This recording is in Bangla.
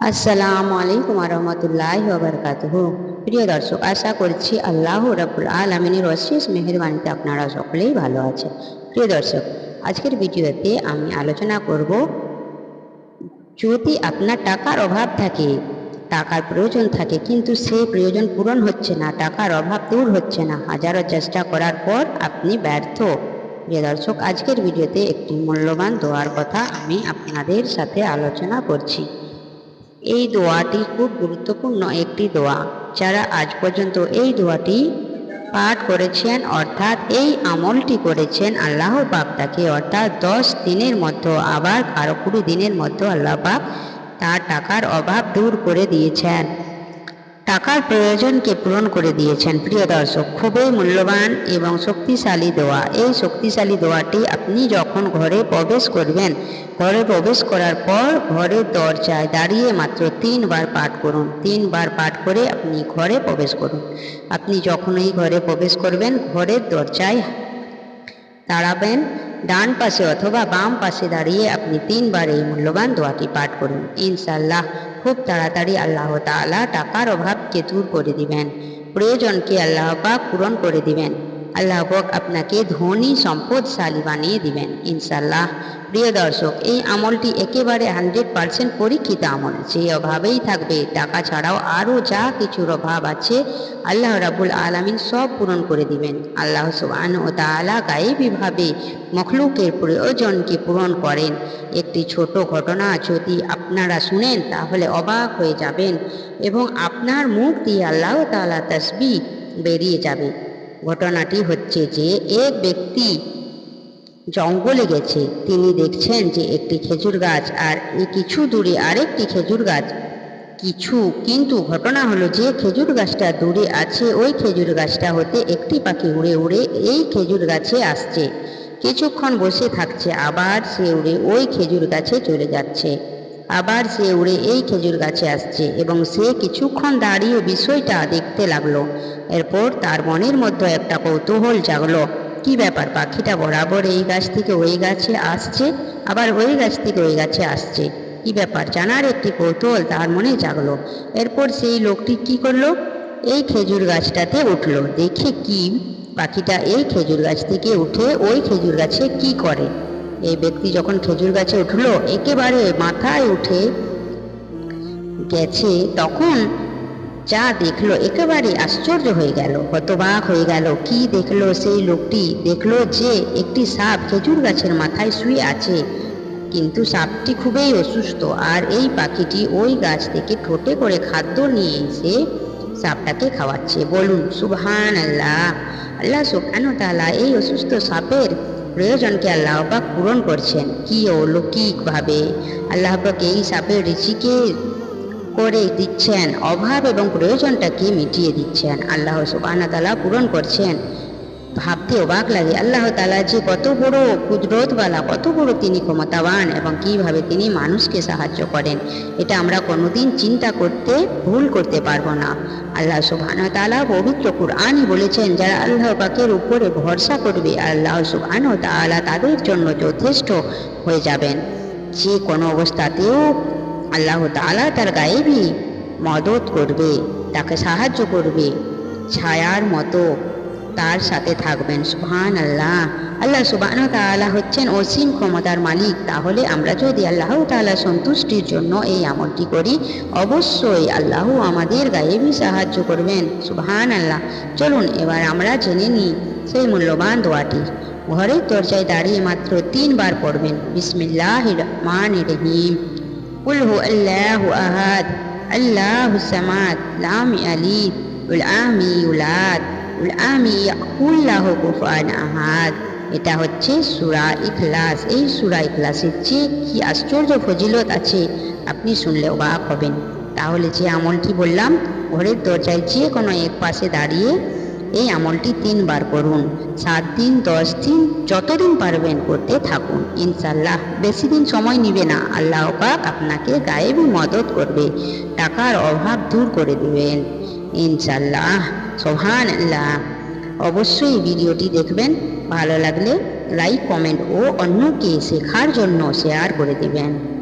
আসসালামু আলাইকুম রহমতুল্লাহ বারকাতুহ। প্রিয় দর্শক, আশা করছি আল্লাহ রাবুল আলমিনের অশেষ মেহরবানিতে আপনারা সকলেই ভালো আছেন। প্রিয় দর্শক, আজকের ভিডিওতে আমি আলোচনা করব, যদি আপনার টাকার অভাব থাকে, টাকার প্রয়োজন থাকে, কিন্তু সেই প্রয়োজন পূরণ হচ্ছে না, টাকার অভাব দূর হচ্ছে না, হাজারো চেষ্টা করার পর আপনি ব্যর্থ। প্রিয় দর্শক, আজকের ভিডিওতে একটি মূল্যবান দোয়ার কথা আমি আপনাদের সাথে আলোচনা করছি। এই দোয়াটি খুব গুরুত্বপূর্ণ একটি দোয়া। যারা আজ পর্যন্ত এই দোয়াটি পাঠ করেছেন, অর্থাৎ এই আমলটি করেছেন, আল্লাহ পাক তাকে অর্থাৎ দশ দিনের মধ্যে, আবার কারও কুড়ি দিনের মধ্যে আল্লাহ পাক তার টাকার অভাব দূর করে দিয়েছেন। টাকার প্রয়োজনকে পূরণ করে দিয়েছেন। প্রিয় দর্শক, খুবই মূল্যবান এবং শক্তিশালী দোয়া। এই শক্তিশালী দোয়াটি আপনি যখন ঘরে প্রবেশ করবেন, ঘরে প্রবেশ করার পর ঘরের দরজায় দাঁড়িয়ে মাত্র তিনবার পাঠ করুন। তিনবার পাঠ করে আপনি ঘরে প্রবেশ করুন। আপনি যখন এই ঘরে প্রবেশ করবেন, ঘরের দরজায় দাঁড়াবেন, ডান পাশে অথবা বাম পাশে দাঁড়িয়ে আপনি তিনবার এই মূল্যবান দোয়াটি পাঠ করুন। ইনশাল্লাহ খুব তাড়াতাড়ি আল্লাহ তাআলা টাকার অভাবকে দূর করে দিবেন। প্রয়োজনকে আল্লাহ পাক পূরণ করে দিবেন। আল্লাহ পাক আপনাকে ধনী, সম্পদশালী বানিয়ে দিবেন ইনশাল্লাহ প্রিয় দর্শক, এই আমলটি একেবারে হান্ড্রেড পারসেন্ট পরীক্ষিত আমল। যে অভাবেই থাকবে, টাকা ছাড়াও আরও যা কিছুর অভাব আছে, আল্লাহ রাবুল আলমিন সব পূরণ করে দিবেন। আল্লাহ সুবান ও তালা গায়েবীভাবে মখলুকের প্রয়োজনকে পূরণ করেন। একটি ছোট ঘটনা যদি আপনারা শুনেন, তাহলে অবাক হয়ে যাবেন এবং আপনার মুখ দিয়ে আল্লাহ তালা তসবি বেরিয়ে যাবে। ঘটনাটি হচ্ছে যে এক ব্যক্তি জঙ্গলে গেছে। তিনি দেখছেন যে একটি খেজুর গাছ আর কিছু দূরে আরেকটি খেজুর গাছ। কিছু কিন্তু ঘটনা হলো যে, খেজুর গাছটা দূরে আছে, ওই খেজুর গাছটা হতে একটি পাখি উড়ে উড়ে এই খেজুর গাছে আসছে। কিছুক্ষণ বসে থাকছে, আবার সে উড়ে ওই খেজুর গাছে চলে যাচ্ছে। আবার সে উড়ে এই খেজুর গাছে আসছে এবং সে কিছুক্ষণ দাঁড়িয়ে বিষয়টা দেখতে লাগল। এরপর তার মনের মধ্যে একটা কৌতূহল জাগলো। কি ব্যাপার পাখিটা বরাবর এই গাছ থেকে ওই গাছে আসছে, আবার ওই গাছ থেকে ওই গাছে আসছে? কি ব্যাপার জানার একটি কৌতূহল তার মনে জাগলো। এরপর সেই লোকটি কি করল? এই খেজুর গাছটাতে উঠল। দেখে কি? পাখিটা এই খেজুর গাছ থেকে উঠে ওই খেজুর গাছে কি করে? এই ব্যক্তি যখন খেজুর গাছে উঠল, একেবারে মাথায় উঠে গেছে। তখন যা দেখল, একেবারে আশ্চর্য হয়ে গেল, হতবাক হয়ে গেল। কি দেখল সেই লোকটি? দেখল যে একটি সাপ খেজুর গাছের মাথায় শুয়ে আছে। কিন্তু সাপটি খুবই অসুস্থ, আর এই পাখিটি ওই গাছ থেকে ঠোঁটে করে খাদ্য নিয়ে এসে সাপটাকে খাওয়াচ্ছে। বলুন সুবহান আল্লাহ আল্লাহ সুবহান তাআলা এই অসুস্থ সাপের প্রয়োজনকে আল্লাহবাক পূরণ করছেন। কি অলৌকিকভাবে আল্লাহবাক এই সাপের ঋষিকে করে দিচ্ছেন, অভাব এবং প্রয়োজনটাকে মিটিয়ে দিচ্ছেন। আল্লাহ সুবাহ তালা পূরণ করছেন। ভাবতে অবাক লাগে। আল্লাহ তালা যে কত বড় কুদরতওয়ালা, কত বড় তিনি ক্ষমতাবান এবং কীভাবে তিনি মানুষকে সাহায্য করেন, এটা আমরা কোনোদিন চিন্তা করতে, ভুল করতে পারব না। আল্লাহ সুবহান তালা পবিত্র কুরআনই বলেছেন, যারা আল্লাহ পাকের উপরে ভরসা করবে, আল্লাহ সুবহান তালা তাদের জন্য যথেষ্ট হয়ে যাবেন। যে কোনো অবস্থাতেও আল্লাহ তালা তার গায়েবই মদত করবে, তাকে সাহায্য করবে, ছায়ার মতো তার সাথে থাকবেন। সুহান আল্লাহ আল্লাহ সুবাহ তালা হচ্ছেন অসীম ক্ষমতার মালিক। তাহলে আমরা যদি আল্লাহ তালা সন্তুষ্টির জন্য এই আমলটি করি, অবশ্যই আল্লাহ আমাদের গায়েবই সাহায্য করবেন। সুহান আল্লাহ চলুন এবার আমরা জেনে নিই সেই মূল্যবান দোয়াটি। ঘরের দরজায় দাঁড়িয়ে মাত্র তিনবার পড়বেন। বিসমিল্লাহ রহমান রহিম। উলহু আল্লাহ আহাদ, আল্লাহ সামাদ, লাম আলী উল আহমি উলাদ আমি উল্লাহ কুফান আহাদ। এটা হচ্ছে সুরা ইখলাস। এই সুরা ইখলাসের যে কি আশ্চর্য ফজিলত আছে? আপনি শুনলে অবাক হবেন। তাহলে যে আমলটি বললাম, ঘরের দরজায় যে কোনো এক পাশে দাঁড়িয়ে এই আমলটি তিনবার করুন। সাত দিন, দশ দিন, যতদিন পারবেন করতে থাকুন। ইনশাল্লাহ বেশি দিন সময় নিবে না। আল্লাহ পাক আপনাকে গায়েবী মদত করবে। টাকার অভাব দূর করে দেবেন। ইনশাল্লাহ সোহান আল্লাহ অবশ্যই ভিডিওটি দেখবেন। ভালো লাগলে লাইক, কমেন্ট ও অন্যকে শেখার জন্য শেয়ার করে দেবেন।